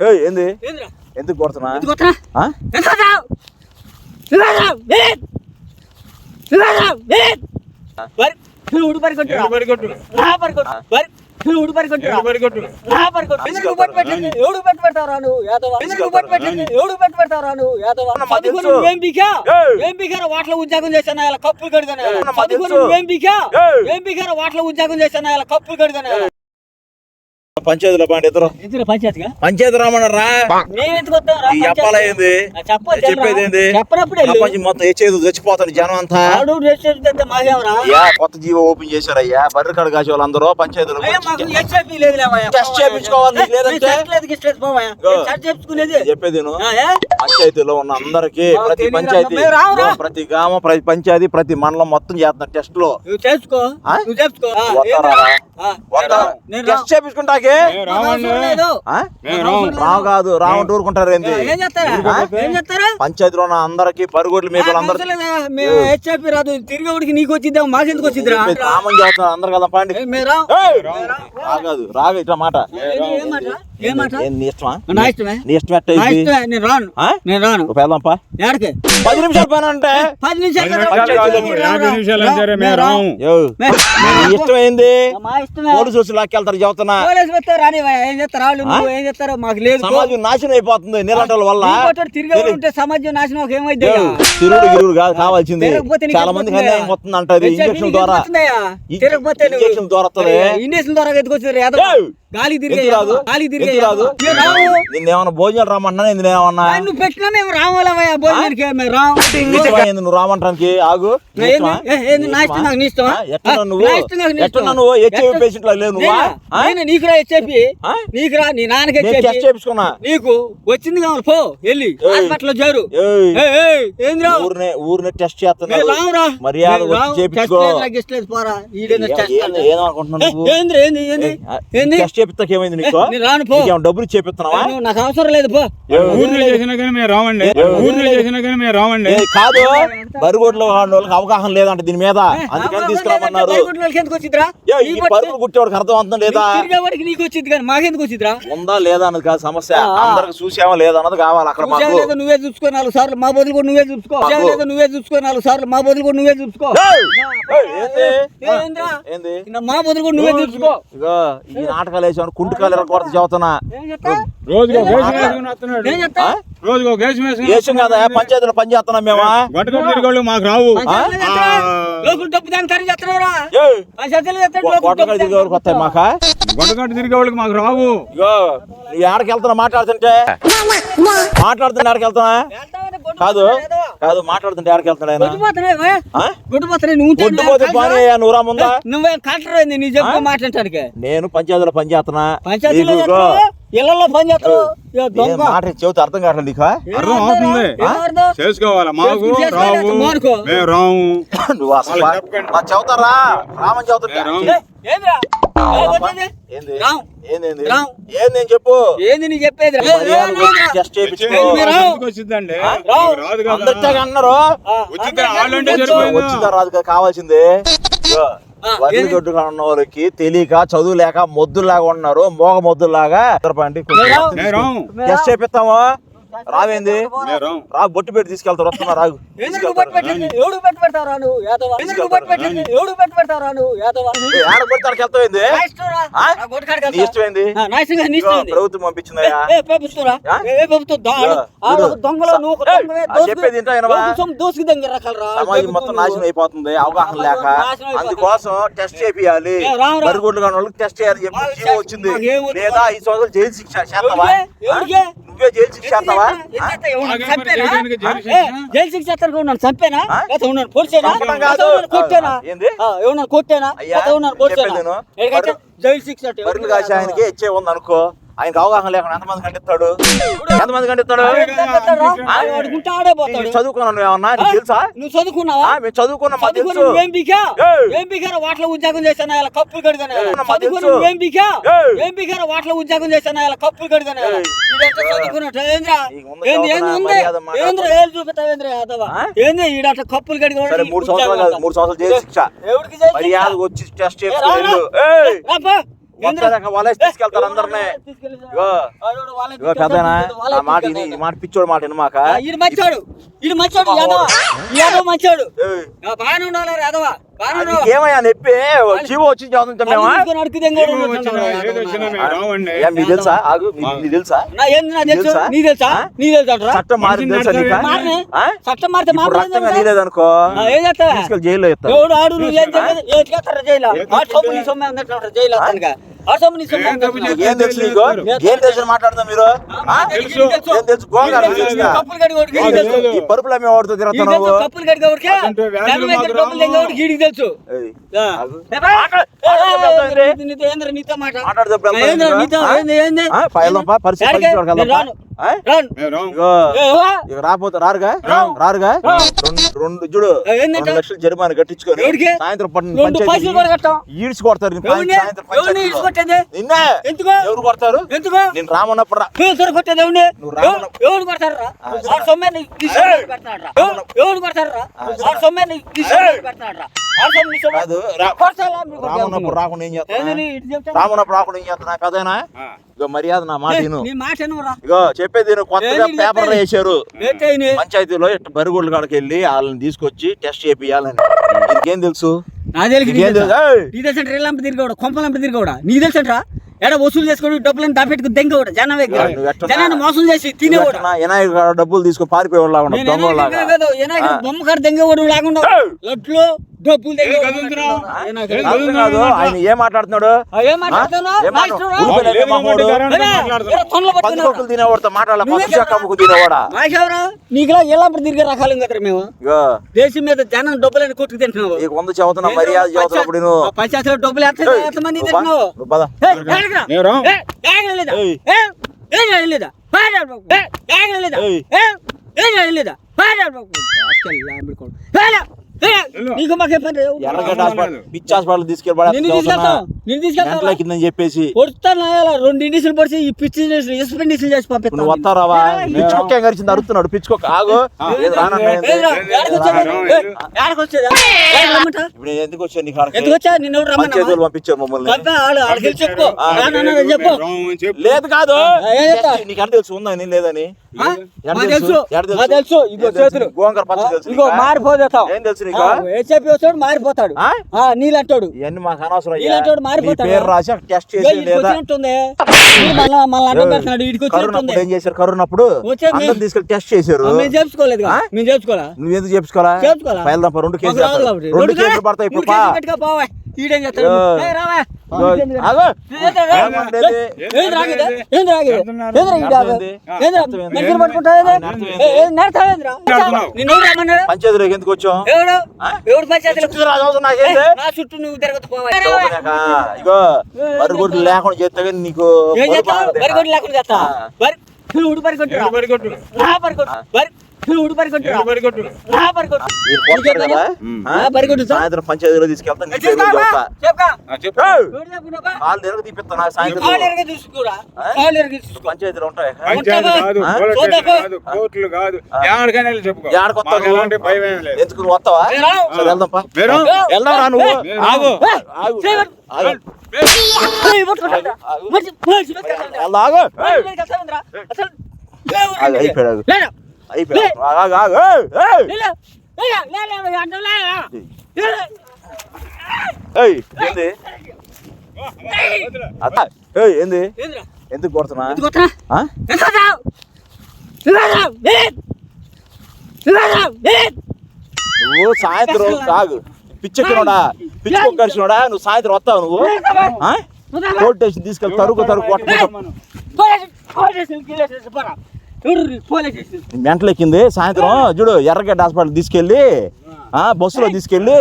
ఏయ్, ఏంది? ఏందిరా? ఎందుకు కొడుతున్నా. ఏం వాటిలో ఉద్యోగం చేశాను ఇలా కప్పులు కడిగాను. ఏం పీకారా వాటిలో ఉద్యోగం చేశాను ఇలా కప్పులు కడిగాను పంచాయతీలో పండి ఇద్దరు. పంచాయతీ రామన్నారా చెప్పేది ఏంది. ప్రపంచం మొత్తం హెచ్చేది చచ్చిపోతాడు జనం అంతా? కొత్త జీవో ఓపెన్ చేశారయ్యా. బర్రె కడ కాసే వాళ్ళందరూ పంచాయతీలో. టెస్ట్ ఏ. చెప్పేది ఏ? పంచాయతీలో ఉన్న అందరికి ప్రతి పంచాయతీ. ప్రతి గ్రామం ప్రతి పంచాయతీ ప్రతి మండలం మొత్తం చేస్తున్నారు టెస్ట్లో. నువ్వు చేసుకో చేసుకో. టెస్ట్ చేపించుకుంటాకే లేదు. రావు కాదు రావు ఊరుకుంటారు ఏంది? ఏం చేస్తారా? ఆ? ఏం చేస్తారా? పంచాయతీలో ఉన్న అందరికి పరుగుడ్లు మీకు అందరు రాదు. తిరిగేవాడికి నీకు వచ్చిద్దాం మాకెందుకు వచ్చిద్దిరా? రామని చేస్తున్నారు అందరు కదా పండి. ఏ, మేము రాం. ఏయ్! రాగదు రాగ ఇట్లా మాట. పది నిమిషాలు పని అంటే? పది నిమిషాలు పది కదా. నిమిషాలు కాదు, రావు, యాభై రావు, నిమిషాలు రావు, అంటారే, మేము మేము రాం. రాము. యో, మే- నీ ఇష్టం ఏంది? మా ఇష్టమే. పోలీసు వచ్చి లాక్కెళ్తారు చెబుతున్నా ఏం చేస్తారు వాళ్ళు నువ్వు ఏం చేస్తారో మాకు లేదు సమాజం నాశనం అయిపోతుంది నీళ్ళంటల వల్ల. తిరిగి ఉంటే సమాజం నాశనం ఏమైంది తిరుగుడు గిరుగుడు కాదు కావాల్సింది. చాలా ఎట్లా అన్యాయం వస్తుంది అంటది ఇంజక్షన్ ద్వారా. ఇంజక్షన్ ద్వారా వస్తది. ఇంజక్షన్ ద్వారా ఎత్తుకొచ్చారు! గాలి తిరిగే రాదు? గాలి తిరిగే రాదు. నిన్నేమన్నా భోజనాలు నేను ఏమన్నా? నువ్వు పెట్టినా మేము రావాలవయ్యా భోజనానికి మేము రాము ఇష్టమా ఏంది నువ్వు రామంటానికి ఆగు. నీ ఇష్టం నాకు నీ ఇష్టం నాకు? నువ్వు హెచ్ఐవి పేషెంట్ లేవు నువ్వా? నీకురా చెప్పి ఆ? నీకురా నీ నాన్నకి టెస్ట్ చేపించుకున్నా. నీకు వచ్చింది కావాలి పో వెళ్ళి. ఏయ్. హాస్పిటల్లో చేరు. ఏయ్, ఏయ్, ఏయ్, ఏందిరా ఊరినే ఊరినే టెస్ట్ రామురా మర్యాద. చేపించుకో. టెస్ట్ నాకు పోరా. టెస్ట్ టెస్ట్ చేపిస్తాకి ఏమైంది నీకు? రాను పో. డబ్బులు చేపిస్తున్నావా? నేను- నాకు అవసరం లేదు పో. ఊర్లో చేసినా కానీ మేము రావండి. ఊర్లో చేసినా కానీ మేము రావండి. ఏ, కాదు బరిగొడ్లో వాళ్ళకి అవగాహన లేదంట దీని మీద. అందుకని తీసుకురామన్నారు. నీకు కుట్టేవాడికి అర్థం అవుతుందా లేదా? నీకు వచ్చింది కానీ మాకెందుకు వచ్చిద్దిరా ఉందా లేదా అన్నది కాదు సమస్య. అందరికి చూసామా లేదా అన్నది కావాలి అక్కడ మాకు. లేదో నువ్వే చూసుకో నాలుగు సార్లు. మా బదులు కూడా నువ్వే చూసుకో. లేదో నువ్వే చూసుకో నాలుగు సార్లు. మా బదులు కూడా నువ్వే చూసుకో. ఏంది? మా బదులు కూడా నువ్వే చూసుకో. ఇగో ఈ నాటకాలు వేసాను కుంటుకాలు ఎరగొడత చదువుతున్నా. చెప్తా రోజుకు వేసం కదా? పంచాయతీలో పని చేస్తున్నాం మేమా? గొట్టకొట్టు తిరిగోళ్ళు మాకు రావు. వస్తాయి మాక తిరిగే వాళ్ళకి మాకు? రావు. ఇగో నువ్వు ఏడకి వెళ్తున్నా మాట్లాడుతుంటే? వెళ్తున్నా? కాదు కాదు మాట్లాడుతుంటే ఆయన? నువ్వు ముందా? కలెక్టర్ అయింది నీ చెప్పు మాట్లాడటానికి? నేను పంచాయతీలో పని చేస్తున్నా. పంచాయతీలో పని చేస్తావు మాట చెబుతా అర్థం కావట్లేదు నీకు అర్థం అవుతుంది. చేసుకోవాలా? మాకు రావు. మేము రాము నువ్వు అసలు చెబుతారా? రామని చెప్పు? ఏంది నీ చెప్పేది రాదు అన్నారు. వచ్చిందా కావాల్సింది. వడ్లు ఏంది? దొడ్డుగా ఉన్న వాళ్ళకి తెలియక చదువు లేక మొద్దులాగా ఉన్నారు మోగ మొద్దులాగా టెస్ట్ చేపిస్తాము రావేంది రా బొట్టు పెట్టి తీసుకెళ్తారు వస్తున్నా రాగు ఎందుకు పెట్టింది? ఎవడు నువ్వు యాదవ? ఎందుకు పెట్టింది? నువ్వు యాదవ? ఆడ వెళ్తావేంది నా. ఇష్టమైంది నా నీ ఇష్టం. ప్రభుత్వం పంపించిందయ్యా ఏ? ఏ. దొంగలో నువ్వు ఒక దొంగవే, చెప్పేది వినవా? దోసుకు- దొంగ రకాలురా. సమాజం మొత్తం. నాశనం అయిపోతుంది అవగాహన లేక. అందుకోసం టెస్ట్ చేపియాలి. బరిగొడ్లు కాని వాళ్ళకి టెస్ట్ చేయాలి చెప్పి వచ్చింది. లేదా ఈ సంవత్సరం జైలు శిక్ష చేస్తావా? నువ్వే జైలు శిక్ష చేస్తావా ఎందుకు చేస్తా? ఎవడు మాకేం చంపేనా? మరి చేయడానికి జైలు ఏ, శిక్ష? ఉన్నాను చంపేనా? ఉన్నాను పొడిచేనా కొట్టేనా? ఏమన్నా కొట్టేనా? ఉన్నాను పొడిచేనా జైలు శిక్ష ఆయనకి ఇచ్చే ఉంది అనుకో ఆయనకి అవగాహన లేకుండా ఎంతమంది కంటిస్తాడు ఎంతమంది నీకు చదువుకున్నావు నువ్వు ఏమన్నా? నీకు తెలుసా? నువ్వు చదువుకున్నావా? మేము చదువుకున్నాం చదువుకుని తెలుసు. పీకా ఏయ్. ఏం పీకారా వాటిలో ఉద్యోగం చేశాను? ఇలా కప్పులు కడిగాను ఏయ్, మాకు చదువుకుని తెలుసు. నువ్వేం పీకా ఏయ్. ఏం పీకారా వాటిలో ఉద్యోగం చేశాను? ఇలా కప్పులు కడిగాను చదువుకున్నట్టు? ఏంద్రా? ఏంది ఏంది చదువుకున్నా, ఉంది. ఏంద్రా? ఏది చూపిస్తావు ఏంద్రా యాదవ? ఏంది కప్పులు కడిగి మూడు సంవత్సరాలు మూడు సంవత్సరాలు శిక్ష. ఎవరికి? మర్యాద వచ్చి టెస్ట్ ఏ. చేసుకో తీసుకెళ్తారు అందరినీ. ఇగో. ఇగో పెద్దనా ఆ మాట విని ఈ మాట పిచ్చోడు మాట వినమాక? ఇది మంచోడు ఇది మంచోడు యాదవ. యాదవ మంచోడు. బాగానే ఉండాలి యాదవ. ఏమయ్యా నొప్పి జీవో వచ్చి చదువుతాం తెలుసా? ఆగు మీకు మీకు తెలుసా? నా ఏంది నాకు తెలుసు? తెలుసా? నీ తెలుసా? ఆ? నీ తెలుసా అంటారా? చట్టం మారింది తెలుసా నీకు? మారనే? ఆ? చట్టం మారితే ఇప్పుడు మాత్రం రక్తంగా నీలేదనుకో ఏం చేస్తావా? తీసుకెళ్ళి జైల్లో ఇస్తారు ఎవడు ఆడు నువ్వు ఏం జైలు జైలు ఏం తెలుసు? నీకు? ఏం తెలుసు? మాట్లాడతాం మీరు? ఆ? తెలుసు. ఏం తెలుసు? గోంగారు ఈ పరుపులు అమ్మే వాడితో నువ్వు కప్పులు కడిగి తెలుసు? ఏయ్, ఆ. ఆగు. ఏబ్బా? మాట్లాడు. నీతో- నీతో ఏందిరా నీతో మాట మాట్లాడేటప్పుడు వెళ్తావా ఏందిరా నీకు? నీతో? ఆ? ఏంది? ఏంది? ఆ, పైలప్ప పరిస్థితి ఇక రాపోతే రారుగా? రారుగా? రెండు రెండు చూడు? రెండు లక్షలు జరిమానా కట్టించుకొని? సాయంత్రం ఈడ్చి కొడతారు నిన్ను. ఎవరు కొడతారు? ఎందుకు? నేను రామన్నప్పుడు రా పేరు కొట్టేది ఎవరు- ఎవరు కొడతారు రా సొమ్మే ఎవరు- ఎవరు కొడతారు రా సొమ్మే పెడతాడు రా కాదు? రామన్నప్పుడు రాకుండా ఏం చెప్తా? రామన్నప్పుడు రాకుండా ఏం చేస్తున్నా ఆ. ఇగో మర్యాద నా మాట. ఇగో చెప్పేది. కొత్తగా పేపర్? వేసారు? పంచాయతీలో బరిగోళ్ళ కాడికి వెళ్ళి వాళ్ళని తీసుకొచ్చి టెస్ట్ చేపియాలని నీకేం తెలుసు నా తెలియక నీకేం తెలుసు ఏయ్! నీ తెలుసు అంటే రేలంప తిరిగోడ కొంపలంప తిరిగోడ నీ తెలుసు అంటరా ఎడ వసూలు చేసుకొని డబ్బులను దాపెట్టుకు జనం దగ్గర నువ్వు ఎట్టున్నా? జనాన్ని మోసం చేసి తినేవాడు వినాయకుడు కాడ డబ్బులు తీసుకొని పారిపోయేవాళ్ళ నేను దొంగలాగా ఎనాకి కాదు, ఎనాకి బొమ్మ కాడ దెంగేవాడు లేకుండా లడ్లు డబ్బులు కాదు ఆయన ఏం మాట్లాడుతున్నాడు? తినేవాడితో తినేవాడా? నీకులా తిరిగి రకాలం కదా మేము? దేశం మీద జనం డబ్బులని కొట్టుకు తింటున్నావు. నీకు వంద చదువుతున్నా మర్యాద చదువుతున్నప్పుడు నువ్వు పంచాయతీలో డబ్బులు ఎంతమంది లేదా? లేదా? నీకు మాకు పని? ఎర్రగడ్డ హాస్పిటల్ పిచ్చి హాస్పిటల్ తీసుకెళ్ళి నిన్ను తీసుకెళ్తాం నిన్ను తీసుకెళ్తాం. గంటల కిందని చెప్పేసి. నాయాల రెండు పడిచి ఈ పిచ్చి ఎక్స్పెండిషన్ చేసి పంపిస్తాను నువ్వు వస్తారావా పిచ్చుకొక్క ఏం గరిచింది అరుతున్నాడు పిచ్చుకొక్క ఆగు? ఇప్పుడు ఎందుకు నీకు వచ్చా నిన్ను పంపించారు మమ్మల్ని. ఆడు ఆడికి చెప్పు. చెప్పు. లేదు కాదు? నీకు అంటే తెలుసు ఉందని లేదని? తెలుసు? తెలుసు? చేతులు. గోంగూర ఇగో? మారిపోతాం ఏం తెలుసు నీకు వచ్చాడు మారిపోతాడు. నీళ్ళంటాడు ఇవన్నీ మాకు అనవసరం అయ్యా. ఇలాంటోడు నీ మారిపోతాడా? పేరు రాసి టెస్ట్ చేసి లేదా? ఏం చేశారు? మే- అందరం తీసుకెళ్ళి టెస్ట్ చేశారు. మేము చేపించుకోలేదు? మేము చేపించుకోవాలా? నువ్వు ఎందుకు చేపించుకోవాలా? చేపించుకోవాలా? రెండు. కాబట్టి. రెండు కాదు, పడతాయి? ఇప్పుడు ఈడేం చేస్తాడు రావా. పంచాయతీలోకి ఎందుకు వచ్చాం ఎవడు? చుట్టూ నువ్వు తిరగదు ఇగో మరుగుడ్లు లేకుండా చేస్తే నీకు. బరిగొడ్డు లేకుండా చేస్తావా? ఆ. బరి- నువ్వు ఉడి బరిగొట్టురా. ఏడు సాయంత్రం పంచాయతీలో తీసుకెళ్తా నీ పేరు చెప్పుకో, చెప్తా చెప్పుకో. ఆ, చెప్పు. ఏయ్! ఎవడు చెప్పుకున్నావా? కాళ్ళు తిరగ తీపిస్తా నాకు సాయంత్రం కాలు ఎరగ చూసుకోరా. ఆ? కాలు ఎరగ చూసుకో. పంచాయతీలు ఉంటాయి పంచాయతీ కాదు ఆ? పోలీస్ చూద్దాం. స్టేషన్ కాదు కోర్టులు కాదు ఎక్కడికైనా వెళ్ళి చెప్పుకో ఏడకొత్తావు మాకు ఎలాంటి భయం ఏం లేదు ఎందుకు నువ్వు వస్తావా నేను రాను. సరే వెళ్దాం పా మీరు? వెళ్దాం రా నువ్వు నేను ఆగు ఏయ్, ఆగు చేయవద్దు. ఆగు ఏయ్, పట్టుకుంటా. మంచి- మంచి పట్టుకుంటా. వెళ్దాం, ఆగు ఏయ్. మంచి పట్టుకుంటా, ఉందిరా. అసలు ఆగు, అయిపోయాడు ఏంది? ఎందుకు కొడుతున్నా. నువ్వు సాయంత్రం ఆగు పిచ్చెక్కినోడా పిచ్చుకొక్కడిచినోడా నువ్వు సాయంత్రం వస్తావు నువ్వు? కోర్టు స్టేషన్ తీసుకెళ్ళి తరుగు తరుగు కొట్టుకుంటా మెంటలు ఎక్కింది. సాయంత్రం చూడు ఎర్రగడ్డ హాస్పిటల్ తీసుకెళ్ళి బస్సులో తీసుకెళ్ళి